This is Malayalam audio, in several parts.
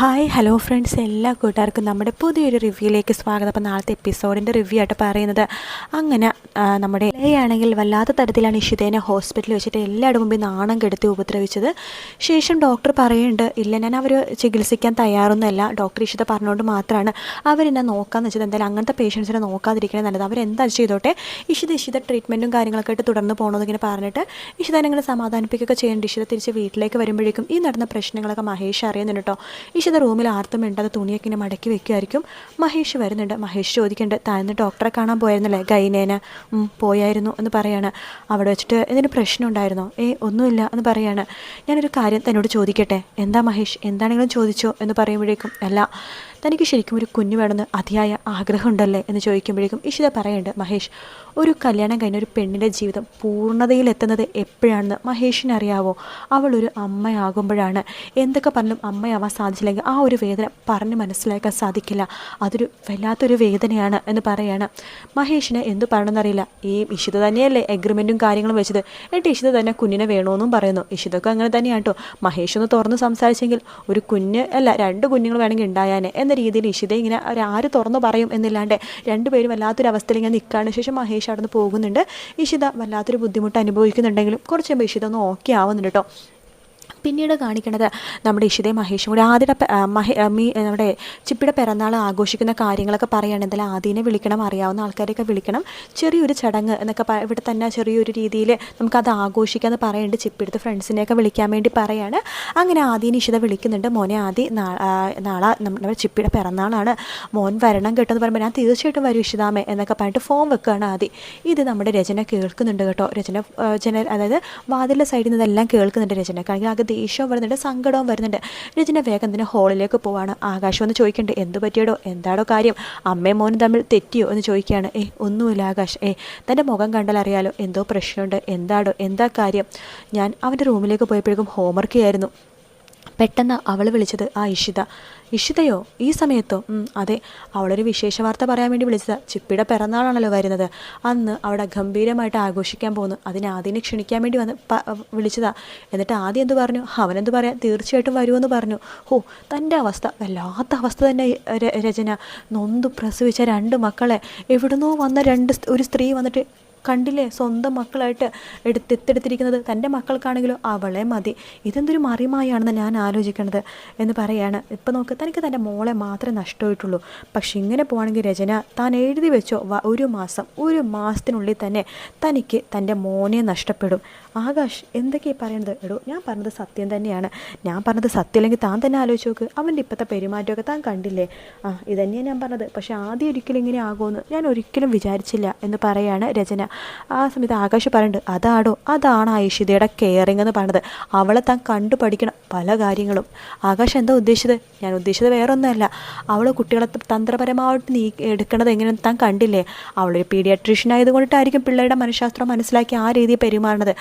Hi hello friends. എല്ലാ കൂട്ടുകാർക്കും നമ്മുടെ പുതിയൊരു റിവ്യൂയിലേക്ക് സ്വാഗതം. അപ്പോൾ നാളത്തെ എപ്പിസോഡിന്റെ റിവ്യൂ ആയിട്ട് പറയുന്നത് അങ്ങനെ നമ്മുടെ ആണെങ്കിൽ വല്ലാത്ത തരത്തിലാണ് ഇഷിതേനെ ഹോസ്പിറ്റലിൽ വെച്ചിട്ട് എല്ലാവരുടെ മുമ്പിൽ നാണം കെടുത്തി ഉപദ്രവിച്ചത്. ശേഷം ഡോക്ടർ പറയുന്നുണ്ട് ഇല്ല ഞാൻ അവർ ചികിത്സിക്കാൻ തയ്യാറൊന്നുമല്ല. ഡോക്ടർ ഇഷിത പറഞ്ഞുകൊണ്ട് മാത്രമാണ് അവരെന്നെ നോക്കാന്ന് വെച്ചത്. എന്തായാലും അങ്ങനത്തെ പേഷ്യൻസിനെ നോക്കാതിരിക്കണേ നല്ലത്. അവരെന്താ ചെയ്തോട്ടെ? ഇഷിത ഇഷിത ട്രീറ്റ്മെന്റും കാര്യങ്ങളൊക്കെ ആയിട്ട് തുടർന്ന് പോകണമെന്ന് ഇങ്ങനെ പറഞ്ഞിട്ട് ഇഷിത ഞങ്ങൾ സമാധാനിപ്പിക്കുകയൊക്കെ ചെയ്യേണ്ട. ഇഷിത തിരിച്ച് വീട്ടിലേക്ക് വരുമ്പോഴേക്കും ഈ നടന്ന പ്രശ്നങ്ങളൊക്കെ മഹേഷ് അറിയുന്നുണ്ട് കേട്ടോ. റൂമിൽ ആർത്തും മിണ്ടാതെ തുണിയൊക്കെ ഇങ്ങനെ മടക്കി വെക്കുമായിരിക്കും മഹേഷ് വരുന്നുണ്ട്. മഹേഷ് ചോദിക്കുന്നുണ്ട് താഴ്ന്ന് ഡോക്ടറെ കാണാൻ പോയിരുന്നല്ലേ ഗൈനേനെ. പോയായിരുന്നു എന്ന് പറയാണ്. അവിടെ വെച്ചിട്ട് എന്തെങ്കിലും പ്രശ്നം ഉണ്ടായിരുന്നോ? ഏ ഒന്നുമില്ല എന്ന് പറയാണ്. ഞാനൊരു കാര്യം തന്നോട് ചോദിക്കട്ടെ? എന്താ മഹേഷ്? എന്താണെങ്കിലും ചോദിച്ചോ? എന്ന് പറയുമ്പോഴേക്കും അല്ല തനിക്ക് ശരിക്കും ഒരു കുഞ്ഞു വേണമെന്ന് അതിയായ ആഗ്രഹമുണ്ടല്ലേ എന്ന് ചോദിക്കുമ്പോഴേക്കും ഇഷിത പറയുന്നുണ്ട് മഹേഷ് ഒരു കല്യാണം കഴിഞ്ഞ ഒരു പെണ്ണിന്റെ ജീവിതം പൂർണതയിലെത്തുന്നത് എപ്പോഴാണെന്ന് മഹേഷിനറിയാവോ? അവളൊരു അമ്മയാകുമ്പോഴാണ്. എന്തൊക്കെ പറഞ്ഞാലും അമ്മയാവാൻ സാധിച്ചില്ലെങ്കിൽ ആ ഒരു വേദന പറഞ്ഞ് മനസ്സിലാക്കാൻ സാധിക്കില്ല. അതൊരു വല്ലാത്തൊരു വേദനയാണ് എന്ന് പറയാണ്. മഹേഷിന് എന്ത് പറയണമെന്നറിയില്ല. ഈ ഇഷിത തന്നെയല്ലേ എഗ്രിമെന്റും കാര്യങ്ങളും വെച്ചത്. എന്നിട്ട് ഇഷിത തന്നെ കുഞ്ഞിനെ വേണമെന്നും പറയുന്നു. ഇഷിതൊക്കെ അങ്ങനെ തന്നെയാണ് കേട്ടോ മഹേഷ് ഒന്ന് തുറന്ന് സംസാരിച്ചെങ്കിൽ ഒരു കുഞ്ഞ് അല്ല രണ്ട് കുഞ്ഞുങ്ങൾ വേണമെങ്കിൽ ഉണ്ടായാനെ എന്ന രീതിയിൽ ഇഷിത ഇങ്ങനെ ആര് തുറന്നു പറയും എന്നില്ലാണ്ട് രണ്ടുപേരും വല്ലാത്തൊരു അവസ്ഥയിൽ ഇങ്ങനെ നിൽക്കുകയാണ് ശേഷം മഹേഷ് അവിടെ നിന്ന് പോകുന്നുണ്ട്. ഇഷിത വല്ലാത്തൊരു ബുദ്ധിമുട്ട് അനുഭവിക്കുന്നുണ്ടെങ്കിലും കുറച്ച് കഴിയുമ്പോൾ ഇഷിത ഒന്ന് ഓക്കെ ആവുന്നുണ്ട് കേട്ടോ പിന്നീട് കാണിക്കുന്നത് നമ്മുടെ ഇഷിതയും മഹേഷും കൂടി ആദ്യത്തെ പെ- ആ, മഹേ നമ്മുടെ ചിപ്പിയുടെ പിറന്നാൾ ആഘോഷിക്കുന്ന കാര്യങ്ങളൊക്കെ പറയുകയാണ് എന്തായാലും ആദ്യനെ വിളിക്കണം അറിയാവുന്ന ആൾക്കാരെയൊക്കെ വിളിക്കണം. ചെറിയൊരു ചടങ്ങ് എന്നൊക്കെ ഇവിടെ തന്നെ ചെറിയൊരു രീതിയിൽ നമുക്കത് ആഘോഷിക്കാമെന്ന് പറയുന്നുണ്ട്. ചിപ്പിയെടുത്ത് ഫ്രണ്ട്സിനെയൊക്കെ വിളിക്കാൻ വേണ്ടി പറയാണ്. അങ്ങനെ ആദ്യം ഇഷിത വിളിക്കുന്നുണ്ട്. മോനെ ആദ്യം നാളെ നമ്മുടെ ചിപ്പിയുടെ പിറന്നാളാണ്. മോൻ വരണം കേട്ടോ എന്ന് പറയുമ്പോൾ ഞാൻ തീർച്ചയായിട്ടും വരും ഇഷിതാമേ എന്നൊക്കെ പറഞ്ഞിട്ട് ഫോം വെക്കുകയാണ് ആദ്യം. ഇത് നമ്മുടെ രചന കേൾക്കുന്നുണ്ട് കേട്ടോ. രചന ജന അതായത് വാതിലിന്റെ സൈഡിൽ നിന്ന് ഇതെല്ലാം കേൾക്കുന്നുണ്ട് രചനക്കാണെങ്കിൽ. ആകെ ദേഷ്യവും വരുന്നുണ്ട് സങ്കടവും വരുന്നുണ്ട്. രചന വേഗം തന്നെ ഹോളിലേക്ക് പോവാണ്. ആകാശം ഒന്ന് ചോദിക്കേണ്ടത് എന്ത് പറ്റിയടോ? എന്താടോ കാര്യം? അമ്മയും മോനും തമ്മിൽ തെറ്റിയോ? എന്ന് ചോദിക്കുകയാണ്. ഏ ഒന്നുമില്ല ആകാശ്. ഏ തന്റെ മുഖം കണ്ടാൽ അറിയാലോ എന്തോ പ്രശ്നമുണ്ട്. എന്താടോ? എന്താ കാര്യം? ഞാൻ അവന്റെ റൂമിലേക്ക് പോയപ്പോഴേക്കും ഹോംവർക്ക് ചെയ്യായിരുന്നു. പെട്ടെന്ന് അവൾ വിളിച്ചത് ആ ഇഷിത. ഇഷിതയോ ഈ സമയത്തോ? അതെ. അവളൊരു വിശേഷ വാർത്ത പറയാൻ വേണ്ടി വിളിച്ചത്. ചിപ്പിയുടെ പിറന്നാളാണല്ലോ വരുന്നത്. അന്ന് അവിടെ ഗംഭീരമായിട്ട് ആഘോഷിക്കാൻ പോകുന്നു അതിനെ ആദ്യം ക്ഷണിക്കാൻ വേണ്ടി വന്ന് വിളിച്ചതാ. എന്നിട്ട് ആദ്യം എന്ത് പറഞ്ഞു? അവനെന്ത് പറയാം തീർച്ചയായിട്ടും വരുമെന്ന് പറഞ്ഞു. ഓ തന്റെ അവസ്ഥ. വല്ലാത്ത അവസ്ഥ തന്നെ രചന. നൊന്തു പ്രസവിച്ച രണ്ട് മക്കളെ. എവിടുന്നോ വന്ന രണ്ട് ഒരു സ്ത്രീ വന്നിട്ട് കണ്ടില്ലേ? സ്വന്തം മക്കളായിട്ട് എടുത്ത് എത്തെടുത്തിരിക്കുന്നത് തന്റെ മക്കൾക്കാണെങ്കിലോ അവളെ മതി. ഇതെന്തൊരു മറിമായാണെന്ന് ഞാൻ ആലോചിക്കണത് എന്ന് പറയാണ്. ഇപ്പം നോക്ക് തനിക്ക് തന്റെ മോളെ മാത്രമേ നഷ്ടമായിട്ടുള്ളൂ. പക്ഷെ ഇങ്ങനെ പോകണമെങ്കിൽ രചന താൻ എഴുതി വെച്ചോ? ഒരു മാസം ഒരു മാസത്തിനുള്ളിൽ തന്നെ തനിക്ക് തന്റെ മോനെ നഷ്ടപ്പെടും. ആകാശ് എന്തൊക്കെയാണ് പറയുന്നത് എടോ ഞാൻ പറഞ്ഞത് സത്യം തന്നെയാണ്. ഞാൻ പറഞ്ഞത് സത്യമില്ലെങ്കിൽ താൻ തന്നെ ആലോചിച്ച് നോക്ക്. അവന്റെ ഇപ്പോഴത്തെ പെരുമാറ്റമൊക്കെ താൻ കണ്ടില്ലേ? ആ ഇതന്നെയാണ് ഞാൻ പറഞ്ഞത്. പക്ഷേ ആദ്യം ഒരിക്കലും ഇങ്ങനെ ആകുമെന്ന് ഞാൻ ഒരിക്കലും വിചാരിച്ചില്ല എന്ന് പറയാണ് രചന. ആ സമയത്ത് ആകാശ് പറയുന്നുണ്ട് അതാടോ അതാണ് ഐഷിതയുടെ കെയറിങ് എന്ന് പറയുന്നത് അവളെ താൻ കണ്ടു പഠിക്കണം പല കാര്യങ്ങളും. ആകാശ് എന്താ ഉദ്ദേശിച്ചത്? ഞാൻ ഉദ്ദേശിച്ചത് വേറെ ഒന്നുമല്ല അവൾ കുട്ടികളെ തന്ത്രപരമായിട്ട് നീ എടുക്കണത് എങ്ങനെയെന്ന് താൻ കണ്ടില്ലേ? അവളൊരു പീഡിയാട്രീഷ്യൻ ആയതുകൊണ്ടിട്ടായിരിക്കും പിള്ളേരുടെ മനഃശാസ്ത്രം മനസ്സിലാക്കി ആ രീതിയിൽ പെരുമാറുന്നത്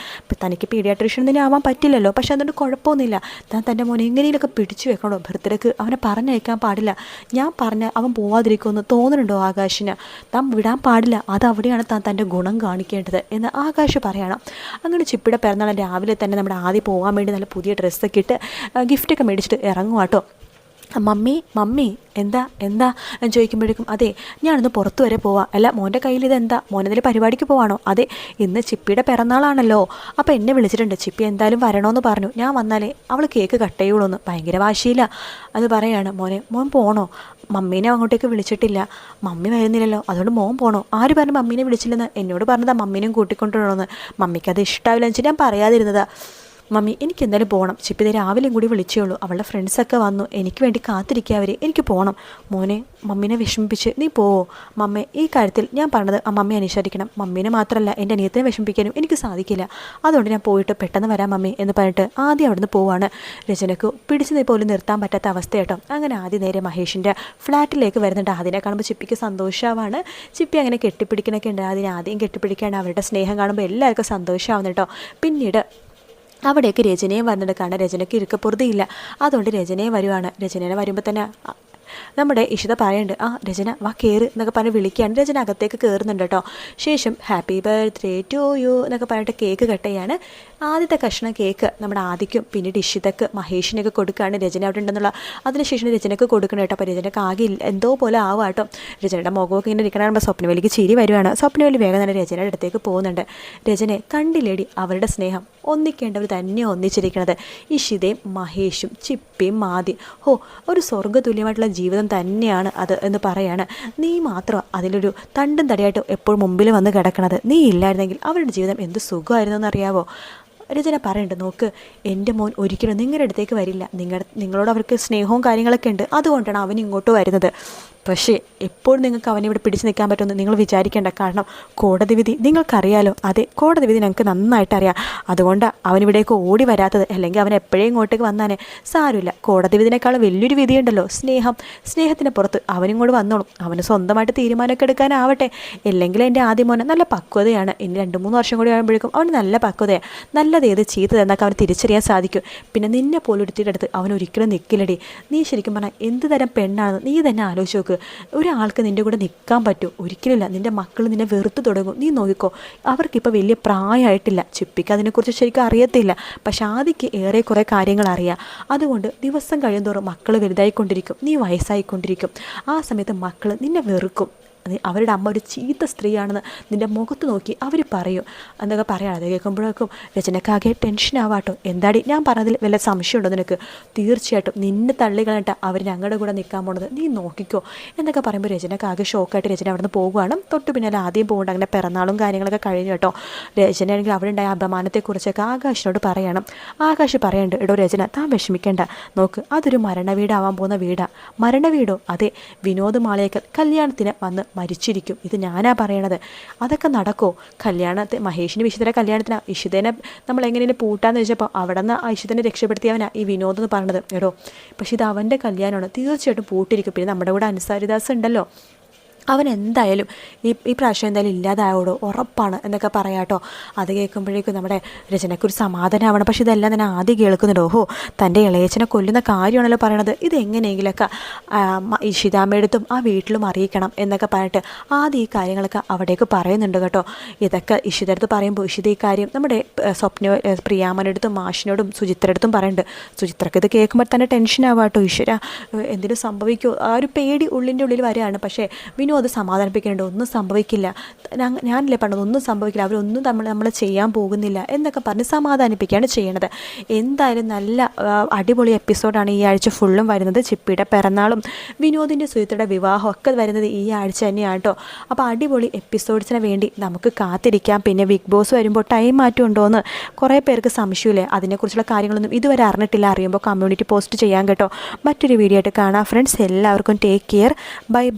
തനിക്ക് പീഡിയാട്രീഷ്യൻ തന്നെ ആവാൻ പറ്റില്ലല്ലോ. പക്ഷെ അതുകൊണ്ട് കുഴപ്പമൊന്നുമില്ല. താൻ തന്റെ മോനെ എങ്ങനെയൊക്കെ പിടിച്ചു വെക്കണോ? ബർത്ത്ഡേക്ക് അവനെ പറഞ്ഞയക്കാൻ പാടില്ല. ഞാൻ പറഞ്ഞ അവൻ പോവാതിരിക്കുമെന്ന് തോന്നുന്നുണ്ടോ ആകാശിന്? താൻ വിടാൻ പാടില്ല. അത് അവിടെയാണ് താൻ തന്റെ ഗുണം കാണിക്കേണ്ടത് എന്ന് ആകാശ് പറയണം. അങ്ങനെ ചിപ്പിയുടെ പിറന്നാൾ രാവിലെ തന്നെ നമ്മുടെ ആദ്യം പോകാൻ വേണ്ടി നല്ല പുതിയ ഡ്രസ്സൊക്കെ ഇട്ട് ഗിഫ്റ്റൊക്കെ മേടിച്ചിട്ട് ഇറങ്ങുവാട്ടോ മമ്മി മമ്മി എന്താ എന്താ? ഞാൻ ചോദിക്കുമ്പോഴേക്കും അതെ ഞാനൊന്ന് പുറത്തു വരെ പോവാം. അല്ല മോന്റെ കയ്യിൽ ഇതെന്താ? മോനെന്തെങ്കിലും പരിപാടിക്ക് പോവാണോ? അതെ ഇന്ന് ചിപ്പിയുടെ പിറന്നാളാണല്ലോ. അപ്പോൾ എന്നെ വിളിച്ചിട്ടുണ്ട്. ചിപ്പി എന്തായാലും വരണമെന്ന് പറഞ്ഞു. ഞാൻ വന്നാലേ അവൾ കേക്ക് കട്ട് ചെയ്യുള്ളൂ എന്ന്. ഭയങ്കര വാശിയില്ല. അത് പറയാണ് മോനെ മോൻ പോണോ? മമ്മീനെ അങ്ങോട്ടേക്ക് വിളിച്ചിട്ടില്ല. മമ്മി വരുന്നില്ലല്ലോ. അതുകൊണ്ട് മോൻ പോണോ? ആര് പറഞ്ഞു മമ്മീനെ വിളിച്ചില്ലെന്ന്? എന്നോട് പറഞ്ഞതാ മമ്മീനെയും കൂട്ടിക്കൊണ്ടുവരണമെന്ന്. മമ്മിക്കത് അത് ഇഷ്ടമാവില്ല എന്ന് വെച്ചാൽ ഞാൻ പറയാതിരുന്നതാ. മമ്മി എനിക്ക് എന്തായാലും പോകണം ചിപ്പിതെ രാവിലെയും കൂടി വിളിച്ചേ ഉള്ളൂ. അവളുടെ ഫ്രണ്ട്സൊക്കെ വന്നു. എനിക്ക് വേണ്ടി കാത്തിരിക്കുക എനിക്ക് പോകണം മോനെ മമ്മീനെ വിഷമിപ്പിച്ച് നീ പോവോ? മമ്മ ഈ കാര്യത്തിൽ ഞാൻ പറഞ്ഞത് ആ മമ്മി അനുസരിക്കണം മമ്മീനെ മാത്രമല്ല എന്റെ അനിയത്തിനെ വിഷമിപ്പിക്കാനും എനിക്ക് സാധിക്കില്ല. അതുകൊണ്ട് ഞാൻ പോയിട്ട് പെട്ടെന്ന് വരാം മമ്മി എന്ന് പറഞ്ഞിട്ട് ആദ്യം അവിടുന്ന് പോവാണ്. രചനക്ക് പിടിച്ചു പോലും നിർത്താൻ പറ്റാത്ത അവസ്ഥ കേട്ടോ അങ്ങനെ ആദ്യം നേരെ മഹേഷിന്റെ ഫ്ലാറ്റിലേക്ക് വരുന്നുണ്ട്. അതിനെ കാണുമ്പോൾ ചിപ്പിക്ക് സന്തോഷമാണ് ചിപ്പി അങ്ങനെ കെട്ടിപ്പിടിക്കണൊക്കെ ഉണ്ട്. അതിനെ ആദ്യം കെട്ടിപ്പിടിക്കാണ്. അവരുടെ സ്നേഹം കാണുമ്പോൾ എല്ലാവർക്കും സന്തോഷമാവുന്നു കേട്ടോ പിന്നീട് അവിടേക്ക് രചനയും വന്നിട്ട് കാരണം രചനയ്ക്ക് ഇരിക്കപ്പുറതിയില്ല അതുകൊണ്ട് രചനയും വരുവാണ്. രചനയെ വരുമ്പോൾ തന്നെ നമ്മുടെ ഇഷിത പറയുന്നുണ്ട് ആ രചന വാ കയറ് എന്നൊക്കെ പറഞ്ഞ് വിളിക്കുകയാണ്. രചന അകത്തേക്ക് കയറുന്നുണ്ട് കേട്ടോ. ശേഷം ഹാപ്പി ബർത്ത്ഡേ ടു യു എന്നൊക്കെ പറഞ്ഞിട്ട് കേക്ക് കട്ട് ചെയ്യാണ്. ആദ്യത്തെ കഷ്ണം കേക്ക് നമ്മുടെ ആദിക്കും പിന്നീട് ഇഷിതക്ക് മഹേഷിനൊക്കെ കൊടുക്കുകയാണ് രചന അവിടെ ഉണ്ടെന്നുള്ള. അതിനുശേഷം രചനക്ക് കൊടുക്കണം കേട്ടോ. അപ്പോൾ രചനക്ക് ആകെ എന്തോ പോലെ ആവുക കേട്ടോ. രചനയുടെ മുഖമൊക്കെ ഇങ്ങനെ ഇരിക്കണ സ്വപ്നവലിക്ക് ചിരി വരുവാണ്. സ്വപ്നവലി വേഗം തന്നെ രചനയുടെ അടുത്തേക്ക് പോകുന്നുണ്ട്. രചനയെ കണ്ടില്ലേടി അവരുടെ സ്നേഹം. ഒന്നിക്കേണ്ടവർ തന്നെ ഒന്നിച്ചിരിക്കണത്. ഇഷിതയും മഹേഷും ചിപ്പിയും മാതി ഹോ ഒരു സ്വർഗതുല്യമായിട്ടുള്ള ജീവിതം തന്നെയാണ് അത് എന്ന് പറയാണ്. നീ മാത്രം അതിലൊരു തണ്ടും തടിയായിട്ട് എപ്പോഴും മുമ്പിൽ വന്ന് കിടക്കണത്? നീ ഇല്ലായിരുന്നെങ്കിൽ അവരുടെ ജീവിതം എന്ത് സുഖമായിരുന്നു എന്നറിയാവോ? രചന പറയുന്നുണ്ട് നോക്ക് എന്റെ മോൻ ഒരിക്കലും നിങ്ങളുടെ അടുത്തേക്ക് വരില്ല. നിങ്ങൾ നിങ്ങളോട് അവർക്ക് സ്നേഹവും കാര്യങ്ങളൊക്കെ ഉണ്ട്. അതുകൊണ്ടാണ് അവൻ ഇങ്ങോട്ട് വരുന്നത്. പക്ഷേ എപ്പോഴും നിങ്ങൾക്ക് അവനെ ഇവിടെ പിടിച്ചു നിൽക്കാൻ പറ്റുമെന്ന് നിങ്ങൾ വിചാരിക്കേണ്ട. കാരണം കോടതി വിധി നിങ്ങൾക്കറിയാലോ? അതെ കോടതി വിധി ഞങ്ങൾക്ക് നന്നായിട്ട് അറിയാം. അതുകൊണ്ട് അവനിവിടേക്ക് ഓടി വരാത്തത് അല്ലെങ്കിൽ അവൻ എപ്പോഴേ ഇങ്ങോട്ടേക്ക് വന്നാനെ സാരമില്ല. കോടതി വിധിനേക്കാൾ വലിയൊരു വിധിയുണ്ടല്ലോ സ്നേഹം. സ്നേഹത്തിന് പുറത്ത് അവനിങ്ങോട്ട് വന്നോളും. അവന് സ്വന്തമായിട്ട് തീരുമാനമൊക്കെ എടുക്കാനാവട്ടെ. അല്ലെങ്കിൽ എന്റെ ആദ്യം മോനെ നല്ല പക്വതയാണ്. ഇനി രണ്ട് മൂന്ന് വർഷം കൂടി ആകുമ്പോഴേക്കും അവന് നല്ല പക്വതയാണ് നല്ലത് ഏത് ചീത്തതെന്നൊക്കെ അവന് തിരിച്ചറിയാൻ സാധിക്കും. പിന്നെ നിന്നെ പോലും എടുത്തിട്ട് അടുത്ത് അവൻ ഒരിക്കലും നിൽക്കില്ലടി. നീ ശരിക്കും പറഞ്ഞാൽ എന്ത് തരം പെണ്ണാണെന്ന് നീ തന്നെ ആലോചിച്ച് നോക്ക് ഒരാൾക്ക് നിന്റെ കൂടെ നിൽക്കാൻ പറ്റും. ഒരിക്കലില്ല നിന്റെ മക്കൾ നിന്നെ വെറുത്ത് തുടങ്ങും. നീ നോക്കിക്കോ അവർക്കിപ്പോൾ വലിയ പ്രായമായിട്ടില്ല. ചിപ്പിക്ക് അതിനെക്കുറിച്ച് ശരിക്കും അറിയത്തില്ല. പക്ഷെ ആദിക്ക് ഏറെ കുറേ കാര്യങ്ങൾ അറിയാം. അതുകൊണ്ട് ദിവസം കഴിയുമോറും മക്കൾ വലുതായിക്കൊണ്ടിരിക്കും. നീ വയസ്സായിക്കൊണ്ടിരിക്കും. ആ സമയത്ത് മക്കൾ നിന്നെ വെറുക്കും. അവരുടെ അമ്മ ഒരു ചീത്ത സ്ത്രീയാണെന്ന് നിന്റെ മുഖത്ത് നോക്കി അവർ പറയും. എന്നൊക്കെ പറയാതെ കേൾക്കുമ്പോഴേക്കും രചനക്കാകെ ടെൻഷനാവാട്ടോ എന്താടി? ഞാൻ പറഞ്ഞതിൽ വല്ല സംശയമുണ്ടോ നിനക്ക്? തീർച്ചയായിട്ടും നിന്നെ തള്ളി കളഞ്ഞിട്ട് അവർ ഞങ്ങളുടെ കൂടെ നിൽക്കാൻ പോണത്. നീ നോക്കിക്കോ. എന്നൊക്കെ പറയുമ്പോൾ രചനക്കാകെ ഷോക്കായിട്ട് രചന അവിടെ നിന്ന് പോകുവാണ് തൊട്ട് പിന്നാലെ ആദ്യം പോകേണ്ട അങ്ങനെ പിറന്നാളും കാര്യങ്ങളൊക്കെ കഴിഞ്ഞു കേട്ടോ. രചനയാണെങ്കിൽ അവിടെ ഉണ്ടായ അപമാനത്തെക്കുറിച്ചൊക്കെ ആകാശിനോട് പറയണം. ആകാശ് പറയണ്ട് എടോ രചന താൻ വിഷമിക്കേണ്ട. നോക്ക് അതൊരു മരണവീടാവാൻ പോകുന്ന വീടാ. മരണവീടോ? അതെ വിനോദ് കല്യാണത്തിന് വന്ന് മരിച്ചിരിക്കും. ഇത് ഞാനാ പറയണത്. അതൊക്കെ നടക്കുമോ കല്യാണത്തെ മഹേഷിന് വിശുദ്ധനെ കല്യാണത്തിന്. ഇഷിതനെ നമ്മൾ എങ്ങനെയും പൂട്ടാന്ന് വെച്ചപ്പോൾ അവിടെ നിന്ന് ആ ഇഷിതനെ രക്ഷപ്പെടുത്തിയവനാ ഈ വിനോദ് എന്ന് പറഞ്ഞത്. എടോ പക്ഷേ ഇത് അവന്റെ കല്യാണമാണ്. തീർച്ചയായിട്ടും പൂട്ടിരിക്കും പിന്നെ നമ്മുടെ കൂടെ അനുസാരിദാസ് ഉണ്ടല്ലോ. അവൻ എന്തായാലും ഈ ഈ പ്രാവശ്യം എന്തായാലും ഇല്ലാതായോടോ ഉറപ്പാണ് എന്നൊക്കെ പറയാട്ടോ അത് കേൾക്കുമ്പോഴേക്കും നമ്മുടെ രചനയ്ക്കൊരു സമാധാനമാവണം. പക്ഷേ ഇതെല്ലാം തന്നെ ആദ്യം കേൾക്കുന്നുണ്ട്. ഓഹോ തന്റെ ഇളയച്ചനെ കൊല്ലുന്ന കാര്യമാണല്ലോ പറയണത്. ഇതെങ്ങനെയെങ്കിലൊക്കെ ഇഷിതാമ്മയെടുത്തും ആ വീട്ടിലും അറിയിക്കണം എന്നൊക്കെ പറഞ്ഞിട്ട് ആദ്യം ഈ കാര്യങ്ങളൊക്കെ അവിടേക്ക് പറയുന്നുണ്ട് കേട്ടോ. ഇതൊക്കെ ഇഷിതടുത്ത് പറയുമ്പോൾ ഇഷിത ഈ കാര്യം നമ്മുടെ സ്വപ്ന പ്രിയാമനടുത്തും മാഷിനോടും സുചിത്രടുത്തും പറയുന്നുണ്ട്. സുചിത്രക്ക് ഇത് കേൾക്കുമ്പോൾ തന്നെ ടെൻഷനാവാട്ടോ ഈശ്വര എന്തിനും സംഭവിക്കുമോ ആ ഒരു പേടി ഉള്ളിന്റെ ഉള്ളിൽ വരികയാണ്. പക്ഷേ വിനു അത് സമാധാനിപ്പിക്കേണ്ട ഒന്നും സംഭവിക്കില്ല. ഞാനല്ലേ പറഞ്ഞത് ഒന്നും സംഭവിക്കില്ല. അവരൊന്നും നമ്മൾ നമ്മൾ ചെയ്യാൻ പോകുന്നില്ല എന്നൊക്കെ പറഞ്ഞ് സമാധാനിപ്പിക്കുകയാണ് ചെയ്യണത്. എന്തായാലും നല്ല അടിപൊളി എപ്പിസോഡാണ് ഈ ആഴ്ച ഫുള്ളും വരുന്നത്. ചിപ്പിയുടെ പിറന്നാളും വിനോദിന്റെ സുഹൃത്തുടെ വിവാഹം ഒക്കെ വരുന്നത് ഈ ആഴ്ച തന്നെയാണ് കേട്ടോ അപ്പോൾ അടിപൊളി എപ്പിസോഡ്സിന് വേണ്ടി നമുക്ക് കാത്തിരിക്കാം. പിന്നെ ബിഗ് ബോസ് വരുമ്പോൾ ടൈം മാറ്റം ഉണ്ടോ എന്ന് കുറേ പേർക്ക് സംശയമില്ലേ? അതിനെക്കുറിച്ചുള്ള കാര്യങ്ങളൊന്നും ഇതുവരെ അറിഞ്ഞിട്ടില്ല. അറിയുമ്പോൾ കമ്മ്യൂണിറ്റി പോസ്റ്റ് ചെയ്യാൻ കേട്ടോ. മറ്റൊരു വീഡിയോ ആയിട്ട് കാണാം. ഫ്രണ്ട്സ് എല്ലാവർക്കും ടേക്ക് കെയർ ബൈ ബൈ